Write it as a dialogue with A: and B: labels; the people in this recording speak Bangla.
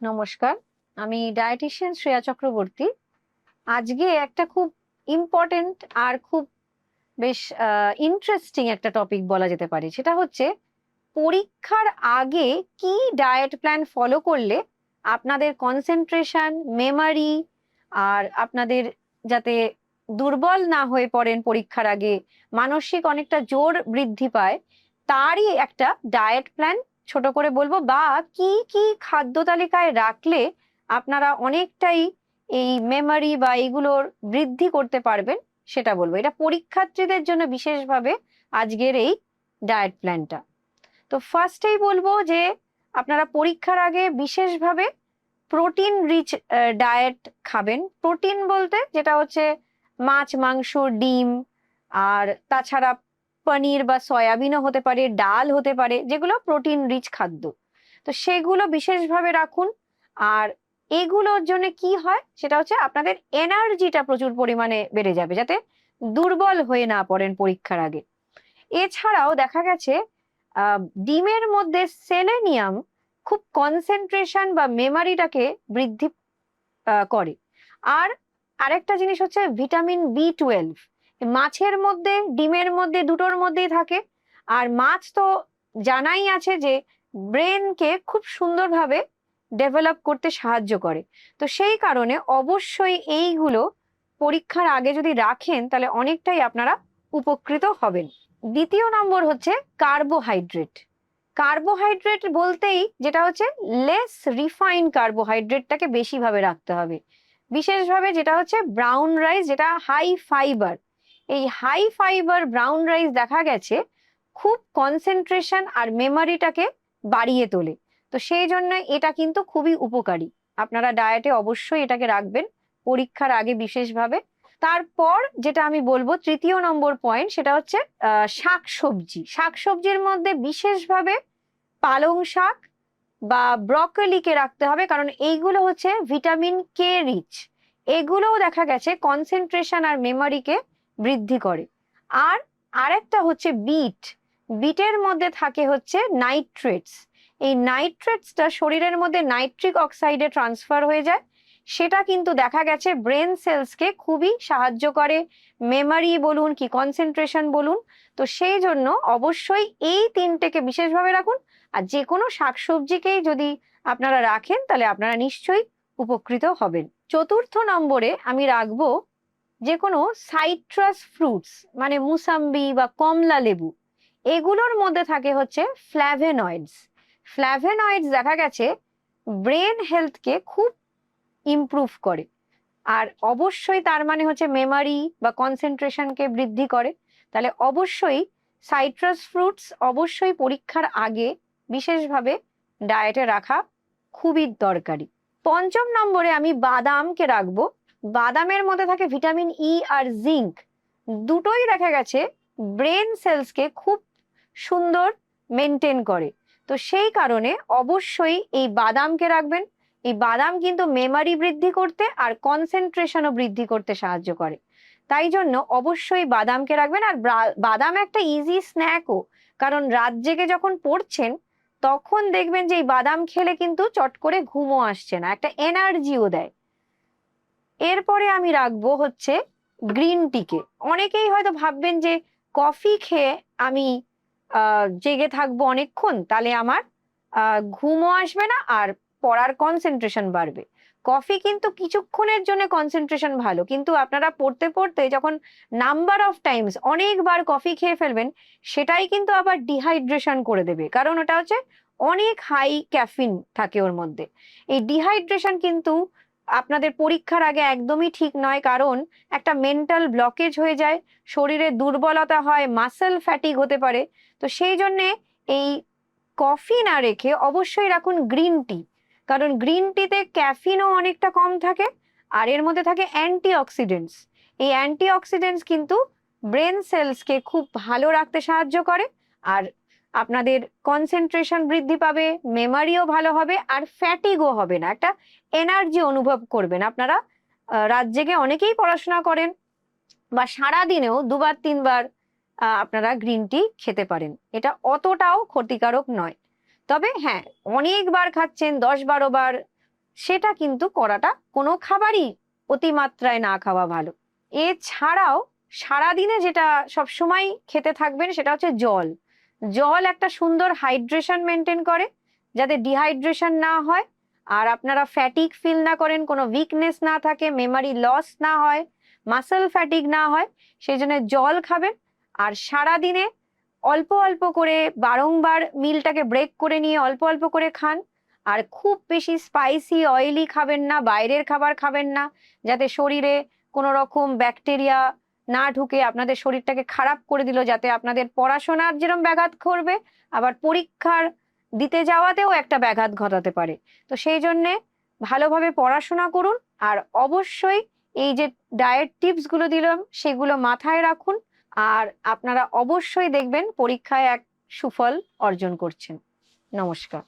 A: নমস্কার। আমি ডায়েটিশিয়ান শ্রেয়া চক্রবর্তী। আজকে একটা খুব ইম্পর্টেন্ট আর খুব বেশ ইন্টারেস্টিং একটা টপিক বলা যেতে পারে। সেটা হচ্ছে পরীক্ষার আগে কি ডায়েট প্ল্যান ফলো করলে আপনাদের কনসেন্ট্রেশন মেমারি আর আপনাদের যাতে দুর্বল না হয়ে পড়েন পরীক্ষার আগে, মানসিক অনেকটা জোর বৃদ্ধি পায়, তারই একটা ডায়েট প্ল্যান ছোট করে বলব, বা কি কি খাদ্য তালিকায় রাখলে আপনারা অনেকটাই এই মেমারি বা এগুলোর বৃদ্ধি করতে পারবেন সেটা বলব। এটা পরীক্ষার্থীদের জন্য বিশেষভাবে আজকের এই ডায়েট প্ল্যানটা তো ফার্স্টেই বলব যে, আপনারা পরীক্ষার আগে বিশেষভাবে প্রোটিন রিচ ডায়েট খাবেন। প্রোটিন বলতে যেটা হচ্ছে মাছ, মাংস, ডিম, আর তাছাড়া পনির বা সয়াবিনও হতে পারে, ডাল হতে পারে, যেগুলো প্রোটিন রিচ খাদ্য। তো সেগুলো বিশেষভাবে রাখুন। আর এগুলোর জন্য কি হয়, সেটা হচ্ছে আপনাদের এনার্জিটা প্রচুর পরিমাণে বেড়ে যাবে, যাতে দুর্বল হয়ে না পড়েন পরীক্ষার আগে। এছাড়াও দেখা গেছে ডিমের মধ্যে সেলেনিয়াম খুব কনসেন্ট্রেশন বা মেমারিটাকে বৃদ্ধি করে। আর আরেকটা জিনিস হচ্ছে ভিটামিন বি টুয়েলভ মাছের মধ্যে, ডিমের মধ্যে, দুটোর মধ্যেই থাকে। আর মাছ তো জানাই আছে যে, ব্রেনকে খুব সুন্দরভাবে ডেভেলপ করতে সাহায্য করে। তো সেই কারণে অবশ্যই এইগুলো পরীক্ষার আগে যদি রাখেন, তাহলে অনেকটাই আপনারা উপকৃত হবেন। দ্বিতীয় নম্বর হচ্ছে কার্বোহাইড্রেট। কার্বোহাইড্রেট বলতেই যেটা হচ্ছে লেস রিফাইন কার্বোহাইড্রেটটাকে বেশিভাবে রাখতে হবে। বিশেষভাবে যেটা হচ্ছে ব্রাউন রাইস যেটা হাই ফাইবার এই হাই ফাইবার ব্রাউন রাইস দেখা গেছে, খুব কনসেন্ট্রেশন আর মেমারিটাকে বাড়িয়ে তোলে। তো সেই জন্য এটা কিন্তু খুবই উপকারী। আপনারা ডায়েটে অবশ্যই এটাকে রাখবেন, পরীক্ষার আগে বিশেষভাবে। তারপর যেটা আমি বলব, তৃতীয় নম্বর পয়েন্ট সেটা হচ্ছে শাক সবজি শাক সবজির মধ্যে বিশেষভাবে পালং শাক বা ব্রকলিকে রাখতে হবে, কারণ এইগুলো হচ্ছে ভিটামিন কে রিচ এগুলোও দেখা গেছে কনসেন্ট্রেশন আর মেমারিকে বৃদ্ধি করে। আর আরেকটা হচ্ছে বিট। বিটের মধ্যে থাকে হচ্ছে নাইট্রেটস। এই নাইট্রেটসটা শরীরের মধ্যে নাইট্রিক অক্সাইডে ট্রান্সফার হয়ে যায়। সেটা কিন্তু দেখা গেছে ব্রেন সেলসকে খুবই সাহায্য করে। মেমারি বলুন কি, কনসেন্ট্রেশন বলুন। তো সেই জন্য অবশ্যই এই তিনটেকে বিশেষভাবে রাখুন। আর যে কোনো শাকসবজিকেই যদি আপনারা রাখেন, তাহলে আপনারা নিশ্চয়ই উপকৃত হবেন। চতুর্থ নম্বরে আমি রাখব যে কোনো সাইট্রাস ফ্রুটস মানে মুসাম্বি বা কমলা লেবু, এগুলোর মধ্যে থাকে হচ্ছে ফ্ল্যাভেনয়েডস। ফ্ল্যাভেনয়েডস দেখা গেছে ব্রেন হেলথকে খুব ইমপ্রুভ করে, আর অবশ্যই তার মানে হচ্ছে মেমারি বা কনসেন্ট্রেশনকে বৃদ্ধি করে। তাহলে অবশ্যই সাইট্রাস ফ্রুটস অবশ্যই পরীক্ষার আগে বিশেষভাবে ডায়েটে রাখা খুবই দরকারি। পঞ্চম নম্বরে আমি বাদামকে রাখব। বাদামের মধ্যে থাকে ভিটামিন ই আর জিঙ্ক। দুটোই দেখা গেছে ব্রেন সেলসকে খুব সুন্দর মেনটেন করে। তো সেই কারণে অবশ্যই এই বাদামকে রাখবেন। এই বাদাম কিন্তু মেমারি বৃদ্ধি করতে আর কনসেন্ট্রেশনও বৃদ্ধি করতে সাহায্য করে। তাই জন্য অবশ্যই বাদামকে রাখবেন। আর বাদাম একটা ইজি স্ন্যাকও কারণ রাত জেগে যখন পড়ছেন, তখন দেখবেন যে এই বাদাম খেলে কিন্তু চট করে ঘুমও আসছে না। একটা এনার্জিও দেয়। এরপরে আমি রাখব হচ্ছে গ্রিন টিকে অনেকেই হয়তো ভাববেন যে কফি খেয়ে আমি জেগে থাকব অনেকক্ষণ, তাহলে আমার ঘুমও আসবে না আর পড়ার কনসেন্ট্রেশন বাড়বে। কফি কিন্তু কিছুক্ষণের জন্য কনসেন্ট্রেশন ভালো, কিন্তু আপনারা পড়তে পড়তে যখন নাম্বার অফ টাইমস অনেকবার কফি খেয়ে ফেলবেন, সেটাই কিন্তু আবার ডিহাইড্রেশন করে দেবে। কারণ ওটা হচ্ছে অনেক হাই ক্যাফিন থাকে ওর মধ্যে। এই ডিহাইড্রেশন কিন্তু আপনাদের পরীক্ষার আগে একদমই ঠিক নয়, কারণ একটা মেন্টাল ব্লকেজ হয়ে যায়, শরীরে দুর্বলতা হয় মাসেল ফ্যাটিক হতে পারে। তো সেই জন্যে এই কফি না রেখে অবশ্যই রাখুন গ্রিন টি কারণ গ্রিন টিতে ক্যাফিনও অনেকটা কম থাকে, আর এর মধ্যে থাকে অ্যান্টি অক্সিডেন্টস এই অ্যান্টি অক্সিডেন্টস কিন্তু ব্রেন সেলসকে খুব ভালো রাখতে সাহায্য করে, আর আপনাদের কনসেন্ট্রেশন বৃদ্ধি পাবে মেমারিও ভালো হবে, আর ফ্যাটিগও হবে না। একটা এনার্জি অনুভব করবেন। আপনারা রাত জেগে অনেকেই পড়াশোনা করেন বা সারা দিনেও দুবার, তিনবার আপনারা গ্রিন টি খেতে পারেন। এটা অতটাও ক্ষতিকারক নয়। তবে হ্যাঁ অনেকবার খাচ্ছেন দশ বারো বার, সেটা কিন্তু করাটা কোনো খাবারই অতিমাত্রায় না খাওয়া ভালো। এছাড়াও সারাদিনে যেটা সবসময় খেতে থাকবেন, সেটা হচ্ছে জল। জল একটা সুন্দর হাইড্রেশন মেনটেন করে, যাতে ডিহাইড্রেশন না হয়। আর আপনারা ফ্যাটিক ফিল না করেন, কোনো উইকনেস না থাকে মেমারি লস না হয় মাসেল ফ্যাটিক না হয়, সেই জন্য জল খাবেন। আর সারাদিনে অল্প অল্প করে বারংবার মিলটাকে ব্রেক করে নিয়ে অল্প অল্প করে খান। আর খুব বেশি স্পাইসি অয়েলি খাবেন না, বাইরের খাবার খাবেন না, যাতে শরীরে কোনো রকম ব্যাকটেরিয়া না ঢুকে আপনাদের শরীরটাকে খারাপ করে দিল যাতে আপনাদের পড়াশোনার যেরকম ব্যাঘাত করবে আবার পরীক্ষার দিতে যাওয়াতেও একটা ব্যাঘাত ঘটাতে পারে। তো সেই জন্যে ভালোভাবে পড়াশোনা করুন আর অবশ্যই এই যে ডায়েট টিপসগুলো দিলাম সেগুলো মাথায় রাখুন আর আপনারা অবশ্যই দেখবেন পরীক্ষায় এক সুফল অর্জন করছেন। নমস্কার।